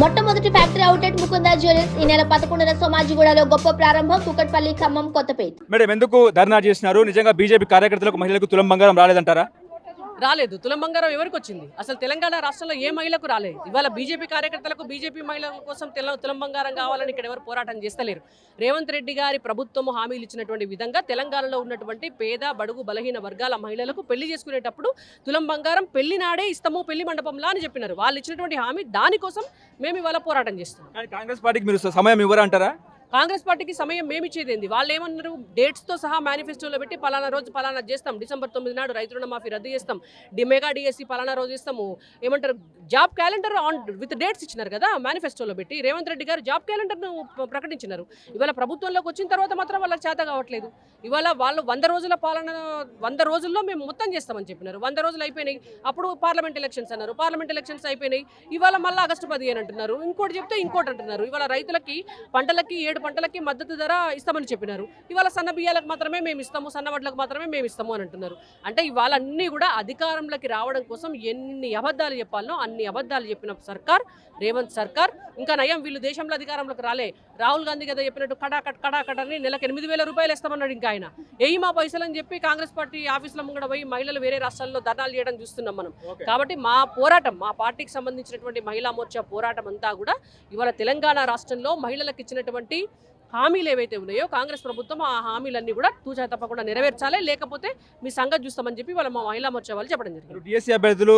మొట్టమొదటి factory outlet Mukunda jewellers ఈ నెల పదకొండున సోమాజిగూడలో గొప్ప ప్రారంభం కుకట్పల్లి ఖమ్మం కొత్తపేట. మేడం ఎందుకు ధర్నా చేసినారు? నిజంగా బీజేపీ కార్యకర్తలకు మహిళలకు తులం బంగారం రాలేదంటారా? రాలేదు. తులం బంగారం ఎవరికి వచ్చింది? అసలు తెలంగాణ రాష్ట్రంలో ఏ మహిళకు రాలేదు. ఇవాళ బీజేపీ కార్యకర్తలకు బీజేపీ మహిళల కోసం తెల తులం బంగారం కావాలని ఇక్కడ ఎవరు పోరాటం చేస్తలేరు. రేవంత్ రెడ్డి గారి ప్రభుత్వం హామీలు ఇచ్చినటువంటి విధంగా తెలంగాణలో ఉన్నటువంటి పేద బడుగు బలహీన వర్గాల మహిళలకు పెళ్ళి చేసుకునేటప్పుడు తులం బంగారం పెళ్ళి నాడే ఇస్తాము పెళ్ళి మండపంలా అని చెప్పినారు. వాళ్ళు ఇచ్చినటువంటి హామీ దానికోసం మేము ఇవాళ పోరాటం చేస్తున్నాం. కాంగ్రెస్ పార్టీకి మీరు సమయం ఇవ్వరంటారా కాంగ్రెస్ పార్టీకి సమయం మేమిచ్చేదేంది? వాళ్ళు ఏమన్నారు డేట్స్తో సహా మేనిఫెస్టోలో పెట్టి పలానా రోజు పలానా చేస్తాం. డిసెంబర్ తొమ్మిది నాడు రైతు రుణమాఫీ రద్దు చేస్తాం. డి మెగా డిఎస్సి పలానా రోజు ఇస్తాము. ఏమంటారు job calendar on with dates ఇచ్చినారు కదా మేనిఫెస్టోలో పెట్టి. రేవంత్ రెడ్డి గారు జాబ్ క్యాలెండర్ను ప్రకటించినారు. ఇవాళ ప్రభుత్వంలోకి వచ్చిన తర్వాత మాత్రం వాళ్ళకి చేత కావట్లేదు. ఇవాళ వాళ్ళు వంద రోజుల పాలన వంద రోజుల్లో మేము మొత్తం చేస్తామని చెప్పినారు. వంద రోజులు అయిపోయినాయి. అప్పుడు పార్లమెంట్ ఎలక్షన్స్ అన్నారు. పార్లమెంట్ ఎలక్షన్స్ అయిపోయినాయి. ఇవాళ మళ్ళీ ఆగస్టు పదిహేను అంటున్నారు. ఇంకోటి చెప్తే ఇంకోటి అంటున్నారు. ఇవాళ రైతులకి పంటలకి ఏడు పంటలకి మద్దతు ధర ఇస్తామని చెప్పినారు. ఇవాళ సన్న బియ్యాలకు మాత్రమే మేము ఇస్తాము సన్న వడ్లకు మాత్రమే మేము ఇస్తాము అని అంటున్నారు. అంటే ఇవాళ అన్నీ కూడా అధికారంలోకి రావడం కోసం ఎన్ని అబద్ధాలు చెప్పాలనో అన్ని అబద్ధాలు చెప్పిన సర్కార్ రేవంత్ సర్కార్ ఇంకా నయం వీళ్ళు దేశంలో అధికారంలోకి రాలే. రాహుల్ గాంధీ కదా చెప్పినట్టు కడాకట్ కడాకట్ అని నెలకు ఎనిమిది వేల రూపాయలు ఇస్తామన్నాడు ఇంకా ఆయన. ఎయ్యి మా పైసలు అని చెప్పి కాంగ్రెస్ పార్టీ ఆఫీసులో ముంగడ పోయి మహిళలు వేరే రాష్ట్రాల్లో ధర్నాలు చేయడం చూస్తున్నాం మనం. కాబట్టి మా పోరాటం మా పార్టీకి సంబంధించినటువంటి మహిళా మోర్చా పోరాటం అంతా కూడా ఇవాళ తెలంగాణ రాష్ట్రంలో మహిళలకు ఇచ్చినటువంటి హామీలు ఏవైతే ఉన్నాయో కాంగ్రెస్ ప్రభుత్వం ఆ హామీలన్నీ కూడా తూచా తప్పకుండా నెరవేర్చాలి. లేకపోతే మీ సంగతి చూస్తామని చెప్పి వాళ్ళ మా మహిళా మోర్చా వాళ్ళు చెప్పడం జరిగింది. డిఎస్సీ అభ్యర్థులు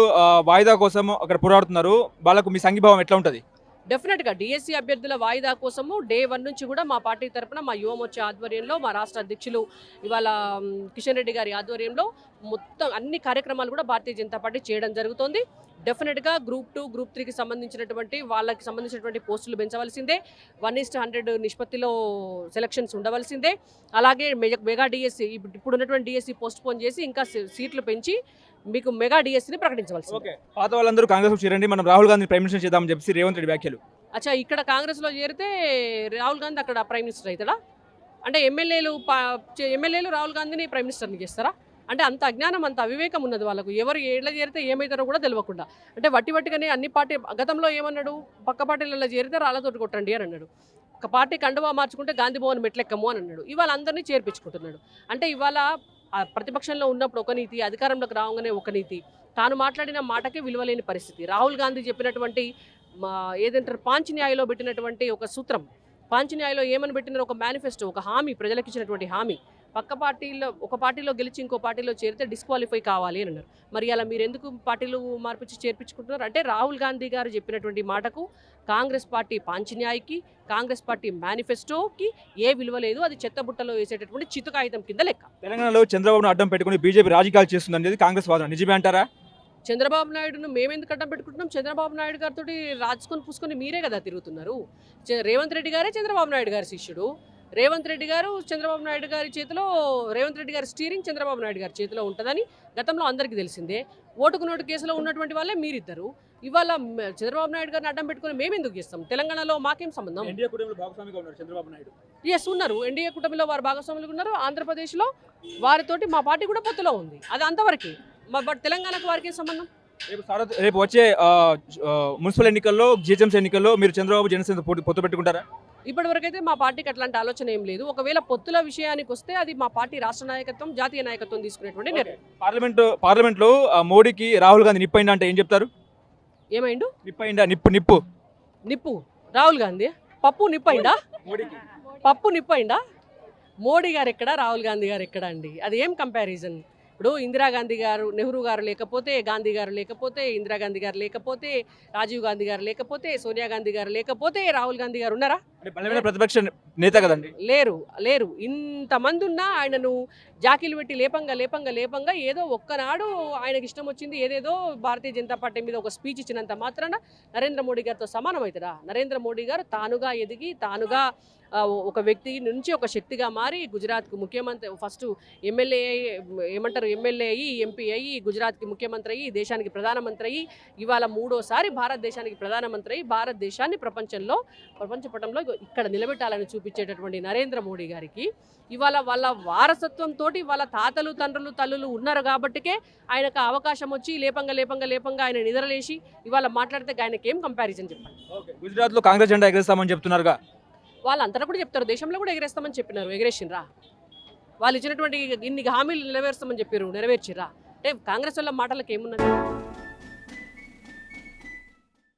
వాయిదా కోసం అక్కడ పోరాడుతున్నారు. వాళ్ళకు మీ సంఘీభావం ఎట్లా ఉంటుంది? డెఫినెట్గా డిఎస్సీ అభ్యర్థుల వాయిదా కోసము డే వన్ నుంచి కూడా మా పార్టీ తరపున మా యువమోర్చా ఆధ్వర్యంలో మా రాష్ట్ర అధ్యక్షులు ఇవాళ కిషన్ రెడ్డి గారి ఆధ్వర్యంలో మొత్తం అన్ని కార్యక్రమాలు కూడా భారతీయ జనతా పార్టీ చేయడం జరుగుతోంది. డెఫినెట్గా గ్రూప్ టూ గ్రూప్ త్రీకి సంబంధించినటువంటి వాళ్ళకి సంబంధించినటువంటి పోస్టులు పెంచవలసిందే. వన్ ఈస్ట్ హండ్రెడ్ నిష్పత్తిలో సెలక్షన్స్ ఉండవలసిందే. అలాగే మెగా మెగా డిఎస్సి ఇప్పుడు ఉన్నటువంటి డిఎస్సి పోస్ట్ పోన్ చేసి ఇంకా సీట్లు పెంచి మీకు మెగా డిఎస్సిని ప్రకటించవలసింది. ఓకే. పాత వాళ్ళందరూ కాంగ్రెస్ చేరండి. మనం రాహుల్ గాంధీ ప్రైమ్ మినిస్టర్ చేద్దామని చెప్పి రేవంత్ రెడ్డి వ్యాఖ్యలు. అచ్చా ఇక్కడ కాంగ్రెస్లో చేరితే రాహుల్ గాంధీ అక్కడ ప్రైమ్ మినిస్టర్ అవుతాడా అంటే ఎమ్మెల్యేలు ఎమ్మెల్యేలు రాహుల్ గాంధీని ప్రైమ్ మినిస్టర్ని చేస్తారా? అంటే అంత అజ్ఞానం అంత అవివేకం ఉన్నది వాళ్ళకు. ఎవరు ఏళ్ళ చేరితే ఏమవుతారో కూడా తెలియకుండా అంటే వట్టి వట్టిగానే అన్ని పార్టీ గతంలో ఏమన్నాడు? పక్క పార్టీలలో చేరితే రాళ్ళతోటి కొట్టండి అని అన్నాడు. ఒక పార్టీ కండువా మార్చుకుంటే గాంధీ భవన్ మెట్లెక్కము అని అన్నాడు. ఇవాళ అందరినీ చేర్పించుకుంటున్నాడు. అంటే ఇవాళ ప్రతిపక్షంలో ఉన్నప్పుడు ఒక నీతి అధికారంలోకి రాగానే ఒక నీతి. తాను మాట్లాడిన మాటకి విలువలేని పరిస్థితి. రాహుల్ గాంధీ చెప్పినటువంటి మా ఏదంటారు? పాంచన్యాయలో పెట్టినటువంటి ఒక సూత్రం. పాంచన్యాయలో ఏమని పెట్టినారు? ఒక మేనిఫెస్టో ఒక హామీ ప్రజలకు ఇచ్చినటువంటి హామీ. పక్క పార్టీలో ఒక పార్టీలో గెలిచి ఇంకో పార్టీలో చేరితే డిస్క్వాలిఫై కావాలి అని అన్నారు. మరి అలా మీరు ఎందుకు పార్టీలు మార్పించి చేర్పించుకుంటున్నారు? అంటే రాహుల్ గాంధీ గారు చెప్పినటువంటి మాటకు కాంగ్రెస్ పార్టీ పాంచన్యాయకి కాంగ్రెస్ పార్టీ మేనిఫెస్టోకి ఏ విలువ లేదు. అది చెత్తబుట్టలో వేసేటటువంటి చిత్తు కాగితం కింద లెక్క. తెలంగాణలో చంద్రబాబును అడ్డం పెట్టుకుని బీజేపీ రాజకీయాలు చేస్తుంది అనేది కాంగ్రెస్ వాదన. నిజమే అంటారా? చంద్రబాబు నాయుడును మేమెందుకు అడ్డం పెట్టుకుంటున్నాం? చంద్రబాబు నాయుడు గారితో రాజుకొని పూసుకొని మీరే కదా తిరుగుతున్నారు. రేవంత్ రెడ్డి గారే చంద్రబాబు నాయుడు గారి శిష్యుడు. రేవంత్ రెడ్డి గారు చంద్రబాబు నాయుడు గారి చేతిలో రేవంత్ రెడ్డి గారి స్టీరింగ్ చంద్రబాబు నాయుడు గారి చేతిలో ఉంటుందని గతంలో అందరికీ తెలిసిందే. ఓటుకు నోటు కేసులో ఉన్నటువంటి వాళ్ళే మీరిద్దరు. ఇవాళ చంద్రబాబు నాయుడు గారిని అడ్డం పెట్టుకుని మేమెందుకు చేస్తాం? తెలంగాణలో మాకేం సంబంధం? ఎస్ ఉన్నారు ఎన్డీఏ కూటమిలో వారు భాగస్వాములు ఉన్నారు. ఆంధ్రప్రదేశ్లో వారితోటి మా పార్టీ కూడా పొత్తులో ఉంది. అది అంతవరకు. బట్ తెలంగాణకు వారికి ఏం సంబంధం? రేపు రేపు వచ్చే మున్సిపల్ ఎన్నికల్లో జిహెచ్ఎంసీ ఎన్నికల్లో మీరు చంద్రబాబు జనసేన పొత్తు పెట్టుకుంటారా? ఇప్పటి వరకైతే మా పార్టీకి అట్లాంటి ఆలోచన ఏం లేదు. ఒకవేళ పొత్తుల విషయానికి వస్తే అది మా పార్టీ రాష్ట్ర నాయకత్వం జాతీయ నాయకత్వం తీసుకునేటువంటి నిర్ణయం. పార్లమెంట్ పార్లమెంట్లో మోడీకి రాహుల్ గాంధీ నిప్పైందా అంటే ఏం చెప్తారు? ఏమైండు? నిప్పైందా? నిప్పు నిప్పు. నిప్పు. రాహుల్ గాంధీ? పప్పు నిప్పైందా? మోడీకి. పప్పు నిప్పైందా? మోడీ గారు ఎక్కడ రాహుల్ గాంధీ గారు ఎక్కడ అండి? అది ఏం కంపారిజన్ ఇప్పుడు ఇందిరాగాంధీ గారు నెహ్రూ గారు లేకపోతే గాంధీ గారు లేకపోతే ఇందిరాగాంధీ గారు లేకపోతే రాజీవ్ గాంధీ గారు లేకపోతే సోనియా గాంధీ గారు లేకపోతే రాహుల్ గాంధీ గారు ఉన్నారా? బలమైన ప్రతిపక్ష నేత కదండి? లేరు లేరు. ఇంతమంది ఉన్నా ఆయనను జాకీలు పెట్టి లేపంగా లేపంగా లేపంగా ఏదో ఒక్కనాడు ఆయనకి ఇష్టం వచ్చింది ఏదేదో భారతీయ జనతా పార్టీ మీద ఒక స్పీచ్ ఇచ్చినంత మాత్రాన నరేంద్ర మోడీ గారితో సమానం అవుతుందా నరేంద్ర మోడీ గారు తానుగా ఎదిగి తానుగా ఒక వ్యక్తి నుంచి ఒక శక్తిగా మారి గుజరాత్కు ముఖ్యమంత్రి ఫస్ట్ ఎమ్మెల్యే ఏమంటారు ఎమ్మెల్యే అయ్యి ఎంపీ అయ్యి గుజరాత్కి ముఖ్యమంత్రి అయ్యి దేశానికి ప్రధానమంత్రి అయ్యి ఇవాళ మూడోసారి భారతదేశానికి ప్రధానమంత్రి అయ్యి భారతదేశాన్ని ప్రపంచంలో ప్రపంచ పటంలో ఇక్కడ నిలబెట్టాలని చూపించేటటువంటి నరేంద్ర మోడీ గారికి ఇవాళ వాళ్ళ వారసత్వంతో వాళ్ళ తాతలు తండ్రులు తల్లులు ఉన్నారు కాబట్టికే ఆయనకు అవకాశం వచ్చి లేపంగా లేపంగా లేపంగా ఆయన నిద్రలేసి ఇవాళ మాట్లాడితే ఆయనకి ఏం కంపారిజన్ చెప్పండి? గుజరాత్లో కాంగ్రెస్ జెండా ఎగరేస్తామని చెప్తున్నారుగా? వాళ్ళంతా కూడా చెప్తారు దేశంలో కూడా ఎగరేస్తామని చెప్పినారు ఎగరేసిండ్రా వాళ్ళు ఇచ్చినటువంటి ఇన్ని హామీలు నెరవేరుస్తామని చెప్పారు నెరవేర్చిర్రా? అంటే కాంగ్రెస్ వాళ్ళ మాటలకు ఏమున్నది?